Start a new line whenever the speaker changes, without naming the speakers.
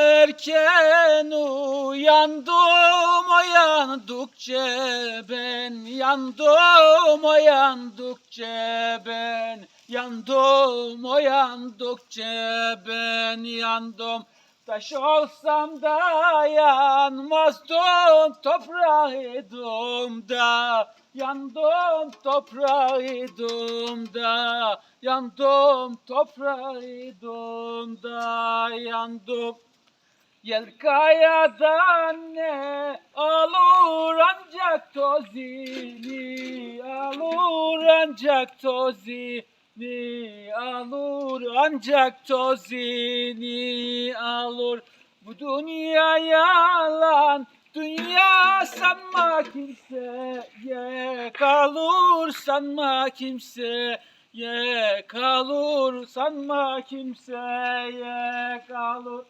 Erken uyandım uyandıkça ben. Yandım uyandıkça ben. Yandım uyandıkça ben. Yandım Taş olsam da yanmazdım toprağıydım da yandım toprağıydım da yandım toprağıydım da yandım Yel kayadan ne alır ancak tozini alır ancak tozini alır ancak tozini alır. Bu dünya yalan dünya sanma kimseye kalır sanma kimseye kalır sanma kimseye kalır